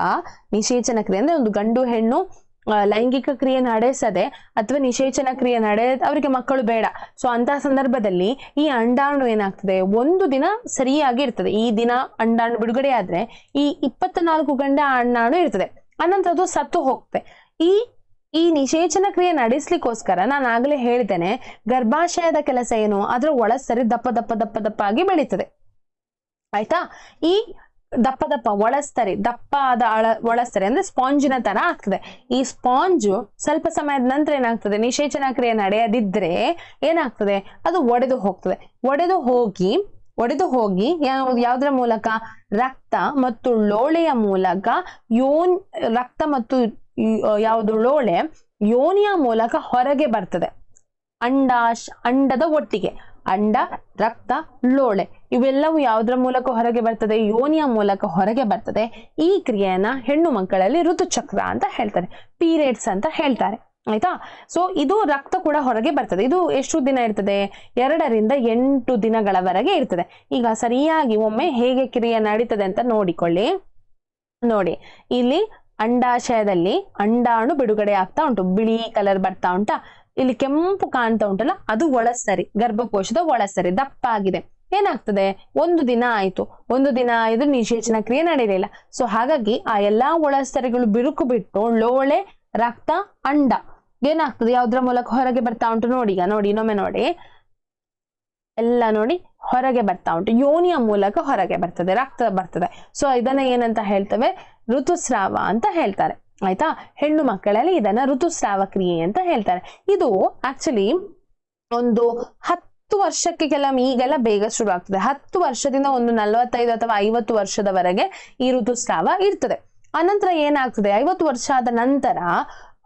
ನಿಷೇಚನ ಕ್ರಿಯೆ ಅಂದ್ರೆ ಒಂದು ಗಂಡು ಹೆಣ್ಣು ಲೈಂಗಿಕ ಕ್ರಿಯೆ ನಡೆಸದೆ ಅಥವಾ ನಿಷೇಚನ ಕ್ರಿಯೆ ನಡೆ ಅವರಿಗೆ ಮಕ್ಕಳು ಬೇಡ. ಸೊ ಅಂತ ಸಂದರ್ಭದಲ್ಲಿ ಈ ಅಂಡಾಣು ಏನಾಗ್ತದೆ? ಒಂದು ದಿನ ಸರಿಯಾಗಿ ಇರ್ತದೆ. ಈ ದಿನ ಅಂಡಾಣು ಬಿಡುಗಡೆ ಆದ್ರೆ ಈ ಇಪ್ಪತ್ನಾಲ್ಕು ಗಂಡ ಅಂಡಾಣು ಇರ್ತದೆ. ಅನಂತರ ಅದು ಸತ್ತು ಹೋಗ್ತದೆ. ಈ ಈ ನಿಷೇಚನ ಕ್ರಿಯೆ ನಡೆಸ್ಲಿಕ್ಕೋಸ್ಕರ ನಾನು ಆಗಲೇ ಹೇಳಿದ್ದೇನೆ, ಗರ್ಭಾಶಯದ ಕೆಲಸ ಏನು? ಅದ್ರ ಒಳಸರಿ ದಪ್ಪ ದಪ್ಪ ದಪ್ಪ ದಪ್ಪ ಆಗಿ ಬೆಳೀತದೆ. ಆಯ್ತಾ? ಈ ದಪ್ಪ ದಪ್ಪ ಒಳಸ್ತಾರೆ, ದಪ್ಪ ಆದ ಅಳ ಒಳಸ್ತರಿ ಅಂದ್ರೆ ಸ್ಪಾಂಜಿನ ತರ ಆಗ್ತದೆ. ಈ ಸ್ಪಾಂಜು ಸ್ವಲ್ಪ ಸಮಯದ ನಂತರ ಏನಾಗ್ತದೆ? ನಿಷೇಚನ ಕ್ರಿಯೆ ನಡೆಯದಿದ್ರೆ ಏನಾಗ್ತದೆ? ಅದು ಒಡೆದು ಹೋಗ್ತದೆ. ಒಡೆದು ಹೋಗಿ ಒಡೆದು ಹೋಗಿ ಯಾವ ಯಾವ್ದ್ರ ಮೂಲಕ? ರಕ್ತ ಮತ್ತು ಲೋಳೆಯ ಮೂಲಕ ಯೋನ್, ರಕ್ತ ಮತ್ತು ಯಾವುದು ಲೋಳೆ ಯೋನಿಯ ಮೂಲಕ ಹೊರಗೆ ಬರ್ತದೆ. ಅಂಡಾಶ್, ಅಂಡದ ಒಟ್ಟಿಗೆ. ಅಂಡ, ರಕ್ತ, ಲೋಳೆ. ಇವೆಲ್ಲವೂ ಯಾವುದರ ಮೂಲಕ ಹೊರಗೆ ಬರ್ತದೆ? ಯೋನಿಯ ಮೂಲಕ ಹೊರಗೆ ಬರ್ತದೆ. ಈ ಕ್ರಿಯೆಯನ್ನ ಹೆಣ್ಣು ಮಕ್ಕಳಲ್ಲಿ ಋತುಚಕ್ರ ಅಂತ ಹೇಳ್ತಾರೆ. ಪೀರಿಯಡ್ಸ್ ಅಂತ ಹೇಳ್ತಾರೆ. ಆಯ್ತಾ? ಸೊ ಇದು ರಕ್ತ ಕೂಡ ಹೊರಗೆ ಬರ್ತದೆ. ಇದು ಎಷ್ಟು ದಿನ ಇರ್ತದೆ? ಎರಡರಿಂದ ಎಂಟು ದಿನಗಳವರೆಗೆ ಇರ್ತದೆ. ಈಗ ಸರಿಯಾಗಿ ಒಮ್ಮೆ ಹೇಗೆ ಕ್ರಿಯೆ ನಡೀತದೆ ಅಂತ ನೋಡಿಕೊಳ್ಳಿ. ನೋಡಿ, ಇಲ್ಲಿ ಅಂಡಾಶಯದಲ್ಲಿ ಅಂಡಾಣು ಬಿಡುಗಡೆ ಆಗ್ತಾ ಉಂಟು. ಬಿಳಿ ಕಲರ್ ಬರ್ತಾ ಉಂಟಾ. ಇಲ್ಲಿ ಕೆಂಪು ಕಾಣ್ತಾ ಉಂಟಲ್ಲ, ಅದು ಒಳಸರಿ, ಗರ್ಭಕೋಶದ ಒಳಸರಿ, ದಪ್ಪ ಆಗಿದೆ. ಏನಾಗ್ತದೆ? ಒಂದು ದಿನ ಆಯ್ತು. ಒಂದು ದಿನ ಆಯ್ತು ನಿಶೇಚನ ಕ್ರಿಯೆ ನಡೆಯಲಿಲ್ಲ ಸೊ ಹಾಗಾಗಿ ಆ ಎಲ್ಲಾ ಒಳಸರಿಗಳು ಬಿರುಕು ಬಿಟ್ಟು ಲೋಳೆ, ರಕ್ತ, ಅಂಡ, ಏನಾಗ್ತದೆ? ಯಾವ್ದ್ರ ಮೂಲಕ ಹೊರಗೆ ಬರ್ತಾ ಉಂಟು ನೋಡಿ ಈಗ, ನೋಡಿ, ಇನ್ನೊಮ್ಮೆ ನೋಡಿ. ಎಲ್ಲ ನೋಡಿ ಹೊರಗೆ ಬರ್ತಾ ಉಂಟು. ಯೋನಿಯ ಮೂಲಕ ಹೊರಗೆ ಬರ್ತದೆ, ರಕ್ತ ಬರ್ತದೆ. ಸೊ ಇದನ್ನ ಏನಂತ ಹೇಳ್ತವೆ? ಋತುಸ್ರಾವ ಅಂತ ಹೇಳ್ತಾರೆ. ಆಯ್ತಾ? ಹೆಣ್ಣು ಮಕ್ಕಳಲ್ಲಿ ಇದನ್ನ ಋತುಸ್ರಾವ ಕ್ರಿಯೆ ಅಂತ ಹೇಳ್ತಾರೆ. ಇದು ಆಕ್ಚುಲಿ ಒಂದು ಹತ್ತು ವರ್ಷಕ್ಕೆ ಕೆಲವೊಮ್ಮೆ ಈಗೆಲ್ಲ ಬೇಗ ಶುರು ಆಗ್ತದೆ ಹತ್ತು ವರ್ಷದಿಂದ ಒಂದು ನಲವತ್ತೈದು ಅಥವಾ ಐವತ್ತು ವರ್ಷದವರೆಗೆ ಈ ಋತುಸ್ರಾವ ಇರ್ತದೆ. ಅನಂತರ ಏನಾಗ್ತದೆ? ಐವತ್ತು ವರ್ಷ ಆದ ನಂತರ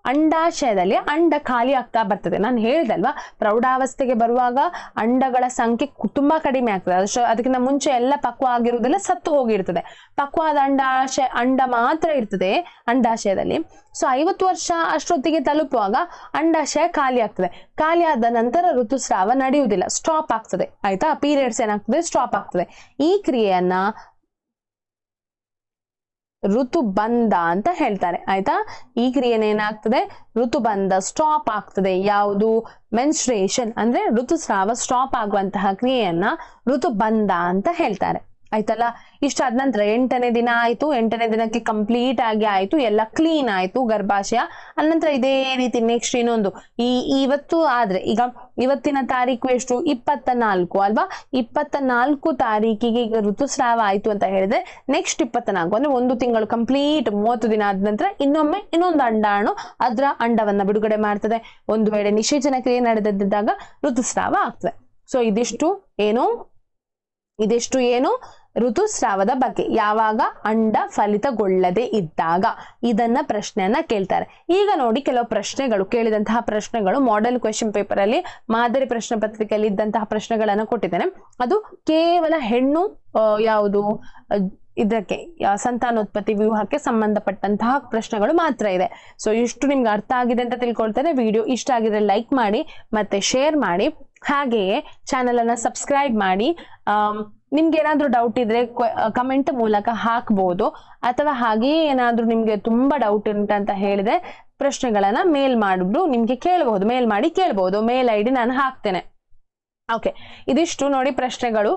ಅಂಡಾಶಯದಲ್ಲಿ ಅಂಡ ಖಾಲಿ ಆಗ್ತಾ ಬರ್ತದೆ. ನಾನು ಹೇಳಿದಲ್ವಾ, ಪ್ರೌಢಾವಸ್ಥೆಗೆ ಬರುವಾಗ ಅಂಡಗಳ ಸಂಖ್ಯೆ ತುಂಬಾ ಕಡಿಮೆ ಆಗ್ತದೆ. ಅದಕ್ಕಿಂತ ಮುಂಚೆ ಎಲ್ಲ ಪಕ್ವ ಆಗಿರುವುದೆಲ್ಲ ಸತ್ತು ಹೋಗಿರ್ತದೆ. ಪಕ್ವಾದ ಅಂಡಾಶಯ, ಅಂಡ ಮಾತ್ರ ಇರ್ತದೆ ಅಂಡಾಶಯದಲ್ಲಿ. ಸೊ ಐವತ್ತು ವರ್ಷ ಅಷ್ಟೊತ್ತಿಗೆ ತಲುಪುವಾಗ ಅಂಡಾಶಯ ಖಾಲಿ ಆಗ್ತದೆ. ಖಾಲಿ ಆದ ನಂತರ ಋತುಸ್ರಾವ ನಡೆಯುವುದಿಲ್ಲ. ಸ್ಟಾಪ್ ಆಗ್ತದೆ. ಆಯ್ತಾ? ಪೀರಿಯಡ್ಸ್ ಏನಾಗ್ತದೆ? ಸ್ಟಾಪ್ ಆಗ್ತದೆ. ಈ ಕ್ರಿಯೆಯನ್ನ ಋತುಬಂಧ ಅಂತ ಹೇಳ್ತಾರೆ, ಆಯ್ತಾ? ಈ ಕ್ರಿಯೆನ ಏನಾಗ್ತದೆ? ಋತುಬಂಧ ಸ್ಟಾಪ್ ಆಗ್ತದೆ. ಯಾವುದು? ಮೆನ್ಸ್ಟ್ರೇಷನ್ ಅಂದ್ರೆ ಋತುಸ್ರಾವ ಸ್ಟಾಪ್ ಆಗುವಂತಹ ಕ್ರಿಯೆಯನ್ನ ಋತುಬಂಧ ಅಂತ ಹೇಳ್ತಾರೆ. ಆಯ್ತಲ್ಲ? ಇಷ್ಟಾದ ನಂತರ ಎಂಟನೇ ದಿನ ಆಯ್ತು, ಎಂಟನೇ ದಿನಕ್ಕೆ ಕಂಪ್ಲೀಟ್ ಆಗಿ ಆಯ್ತು, ಎಲ್ಲ ಕ್ಲೀನ್ ಆಯ್ತು ಗರ್ಭಾಶಯ. ಅನಂತರ ಇದೇ ರೀತಿ ನೆಕ್ಸ್ಟ್ ಇನ್ನೊಂದು. ಈ, ಇವತ್ತು ಆದ್ರೆ, ಈಗ ಇವತ್ತಿನ ತಾರೀಕು ಎಷ್ಟು? ಇಪ್ಪತ್ತ ನಾಲ್ಕು ಅಲ್ವಾ? ಇಪ್ಪತ್ತ ನಾಲ್ಕು ತಾರೀಕಿಗೆ ಈಗ ಋತುಸ್ರಾವ ಆಯ್ತು ಅಂತ ಹೇಳಿದ್ರೆ ನೆಕ್ಸ್ಟ್ ಇಪ್ಪತ್ತ ನಾಲ್ಕು ಅಂದ್ರೆ ಒಂದು ತಿಂಗಳು ಕಂಪ್ಲೀಟ್ ಮೂವತ್ತು ದಿನ ಆದ ನಂತರ ಇನ್ನೊಮ್ಮೆ ಇನ್ನೊಂದು ಅಂಡಾಣು ಅದರ ಅಂಡವನ್ನ ಬಿಡುಗಡೆ ಮಾಡ್ತದೆ. ಒಂದು ವೇಳೆ ನಿಷೇಚನ ಕ್ರಿಯೆ ನಡೆದಿದ್ದಾಗ ಋತುಸ್ರಾವ ಆಗ್ತದೆ. ಸೊ ಇದಿಷ್ಟು ಏನು? ಇದಿಷ್ಟು ಏನು? ಋತುಸ್ರಾವದ ಬಗ್ಗೆ. ಯಾವಾಗ? ಅಂಡ ಫಲಿತಗೊಳ್ಳದೆ ಇದ್ದಾಗ. ಇದನ್ನ ಪ್ರಶ್ನೆಯನ್ನ ಕೇಳ್ತಾರೆ. ಈಗ ನೋಡಿ ಕೆಲವು ಪ್ರಶ್ನೆಗಳು, ಕೇಳಿದಂತಹ ಪ್ರಶ್ನೆಗಳು. ಮಾಡೆಲ್ ಕ್ವೆಶನ್ ಪೇಪರ್ ಅಲ್ಲಿ ಮಾದರಿ ಪ್ರಶ್ನೆ ಪತ್ರಿಕೆಯಲ್ಲಿ ಇದ್ದಂತಹ ಪ್ರಶ್ನೆಗಳನ್ನ ಕೊಟ್ಟಿದ್ದೇನೆ. ಅದು ಕೇವಲ ಹೆಣ್ಣು ಯಾವುದು? ಇದಕ್ಕೆ ಸಂತಾನೋತ್ಪತ್ತಿ ವ್ಯೂಹಕ್ಕೆ ಸಂಬಂಧಪಟ್ಟಂತಹ ಪ್ರಶ್ನೆಗಳು ಮಾತ್ರ ಇದೆ. ಸೊ ಇಷ್ಟು ನಿಮ್ಗೆ ಅರ್ಥ ಆಗಿದೆ ಅಂತ ತಿಳ್ಕೊಳ್ತೇನೆ. ವಿಡಿಯೋ ಇಷ್ಟ ಆಗಿದ್ರೆ ಲೈಕ್ ಮಾಡಿ, ಮತ್ತೆ ಶೇರ್ ಮಾಡಿ. ಹಾಗೆಯೇ ಚಾನಲ್ ಅನ್ನ ಸಬ್ಸ್ಕ್ರೈಬ್ ಮಾಡಿ ನಿಮ್ಗೆ ಏನಾದ್ರೂ ಡೌಟ್ ಇದ್ರೆ ಕಮೆಂಟ್ ಮೂಲಕ ಹಾಕ್ಬೋದು. ಅಥವಾ ಹಾಗೆಯೇ ಏನಾದ್ರೂ ನಿಮ್ಗೆ ತುಂಬಾ ಡೌಟ್ ಉಂಟಂತ ಹೇಳಿದ್ರೆ ಪ್ರಶ್ನೆಗಳನ್ನ ಮೇಲ್ ಮಾಡಿದ್ರು ನಿಮ್ಗೆ ಕೇಳಬಹುದು. ಮೇಲ್ ಮಾಡಿ ಕೇಳಬಹುದು. ಮೇಲ್ ಐ ಡಿ ನಾನು ಹಾಕ್ತೇನೆ. ಓಕೆ ಇದಿಷ್ಟು ನೋಡಿ ಪ್ರಶ್ನೆಗಳು.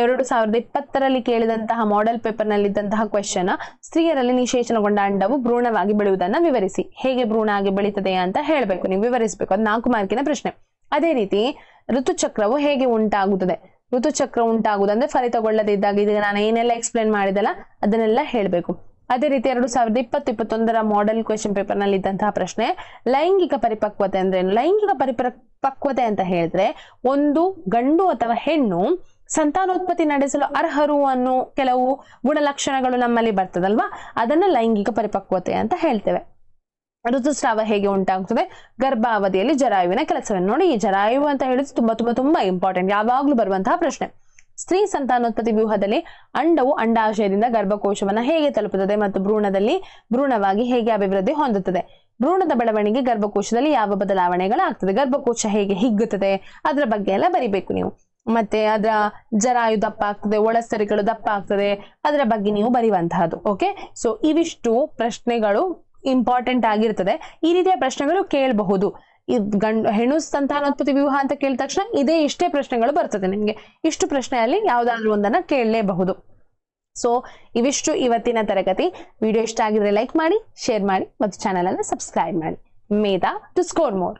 ಎರಡು ಸಾವಿರದ ಇಪ್ಪತ್ತರಲ್ಲಿ ಕೇಳಿದಂತಹ ಮಾಡೆಲ್ ಪೇಪರ್ನಲ್ಲಿ ಇದ್ದಂತಹ ಕ್ವೆಶನ್ ಸ್ತ್ರೀಯರಲ್ಲಿ ನಿಶೇಚನಗೊಂಡ ಅಂಡವು ಭ್ರೂಣವಾಗಿ ಬೆಳೆಯುವುದನ್ನ ವಿವರಿಸಿ. ಹೇಗೆ ಭ್ರೂಣ ಆಗಿ ಬೆಳೀತದೆ ಅಂತ ಹೇಳಬೇಕು. ನೀವು ವಿವರಿಸಬೇಕು. ಅದು ನಾಲ್ಕು ಮಾರ್ಕಿನ ಪ್ರಶ್ನೆ. ಅದೇ ರೀತಿ ಋತುಚಕ್ರವು ಹೇಗೆ ಉಂಟಾಗುತ್ತದೆ? ಋತುಚಕ್ರ ಉಂಟಾಗುವುದಂದ್ರೆ ಫಲಿತಗೊಳ್ಳದಿದ್ದಾಗ ಇದೀಗ ನಾನು ಏನೆಲ್ಲ ಎಕ್ಸ್ಪ್ಲೇನ್ ಮಾಡಿದಲ್ಲ ಅದನ್ನೆಲ್ಲ ಹೇಳಬೇಕು. ಅದೇ ರೀತಿ ಎರಡು ಸಾವಿರದ ಇಪ್ಪತ್ತು, ಇಪ್ಪತ್ತೊಂದರ ಮಾಡೆಲ್ ಕ್ವೆಶನ್ ಪೇಪರ್ನಲ್ಲಿ ಇದ್ದಂತಹ ಪ್ರಶ್ನೆ, ಲೈಂಗಿಕ ಪರಿಪಕ್ವತೆ ಅಂದ್ರೆ ಲೈಂಗಿಕ ಪರಿಪಕ್ವತೆ ಅಂತ ಹೇಳಿದ್ರೆ ಒಂದು ಗಂಡು ಅಥವಾ ಹೆಣ್ಣು ಸಂತಾನೋತ್ಪತ್ತಿ ನಡೆಸಲು ಅರ್ಹರು ಅನ್ನೋ ಕೆಲವು ಗುಣಲಕ್ಷಣಗಳು ನಮ್ಮಲ್ಲಿ ಬರ್ತದಲ್ವಾ? ಅದನ್ನ ಲೈಂಗಿಕ ಪರಿಪಕ್ವತೆ ಅಂತ ಹೇಳ್ತೇವೆ. ಋತುಸ್ರಾವ ಹೇಗೆ ಉಂಟಾಗ್ತದೆ ಗರ್ಭಾವಧಿಯಲ್ಲಿ ಜರಾಯುವಿನ ಕೆಲಸವನ್ನು ನೋಡಿ. ಈ ಜರಾಯು ಅಂತ ಹೇಳಿದ್ರೆ ತುಂಬಾ ತುಂಬಾ ತುಂಬಾ ಇಂಪಾರ್ಟೆಂಟ್ ಯಾವಾಗ್ಲೂ ಬರುವಂತಹ ಪ್ರಶ್ನೆ. ಸ್ತ್ರೀ ಸಂತಾನೋತ್ಪತ್ತಿ ವ್ಯೂಹದಲ್ಲಿ ಅಂಡವು ಅಂಡಾಶಯದಿಂದ ಗರ್ಭಕೋಶವನ್ನ ಹೇಗೆ ತಲುಪುತ್ತದೆ ಮತ್ತು ಭ್ರೂಣದಲ್ಲಿ ಭ್ರೂಣವಾಗಿ ಹೇಗೆ ಅಭಿವೃದ್ಧಿ ಹೊಂದುತ್ತದೆ? ಭ್ರೂಣದ ಬೆಳವಣಿಗೆ ಗರ್ಭಕೋಶದಲ್ಲಿ ಯಾವ ಬದಲಾವಣೆಗಳಾಗ್ತದೆ? ಗರ್ಭಕೋಶ ಹೇಗೆ ಹಿಗ್ಗುತ್ತದೆ? ಅದರ ಬಗ್ಗೆ ಎಲ್ಲ ಬರಿಬೇಕು ನೀವು. ಮತ್ತೆ ಅದರ ಜರಾಯು ದಪ್ಪ ಆಗ್ತದೆ ಒಳಸರಿಗಳು ದಪ್ಪ ಆಗ್ತದೆ ಅದರ ಬಗ್ಗೆ ನೀವು ಬರೆಯುವಂತಹದ್ದು ಓಕೆ ಸೊ ಇವಿಷ್ಟು ಪ್ರಶ್ನೆಗಳು ಇಂಪಾರ್ಟೆಂಟ್ ಆಗಿರ್ತದೆ. ಈ ರೀತಿಯ ಪ್ರಶ್ನೆಗಳು ಕೇಳಬಹುದು. ಗಂಡು, ಹೆಣ್ಣು ಸಂತಾನೋತ್ಪತ್ತಿ ವ್ಯೂಹ ಅಂತ ಕೇಳಿದ ತಕ್ಷಣ ಇದೇ ಇಷ್ಟೇ ಪ್ರಶ್ನೆಗಳು ಬರ್ತದೆ ನಿಮ್ಗೆ. ಇಷ್ಟು ಪ್ರಶ್ನೆಯಲ್ಲಿ ಯಾವ್ದಾದ್ರು ಒಂದನ್ನ ಕೇಳಲೇಬಹುದು. ಸೊ ಇವಿಷ್ಟು ಇವತ್ತಿನ ತರಗತಿ. ವಿಡಿಯೋ ಇಷ್ಟ ಆಗಿದ್ರೆ ಲೈಕ್ ಮಾಡಿ ಶೇರ್ ಮಾಡಿ, ಮತ್ತು ಚಾನಲ್ ಅನ್ನು ಸಬ್ಸ್ಕ್ರೈಬ್ ಮಾಡಿ. ಮೇಧಾ ಟು ಸ್ಕೋರ್ ಮೋರ್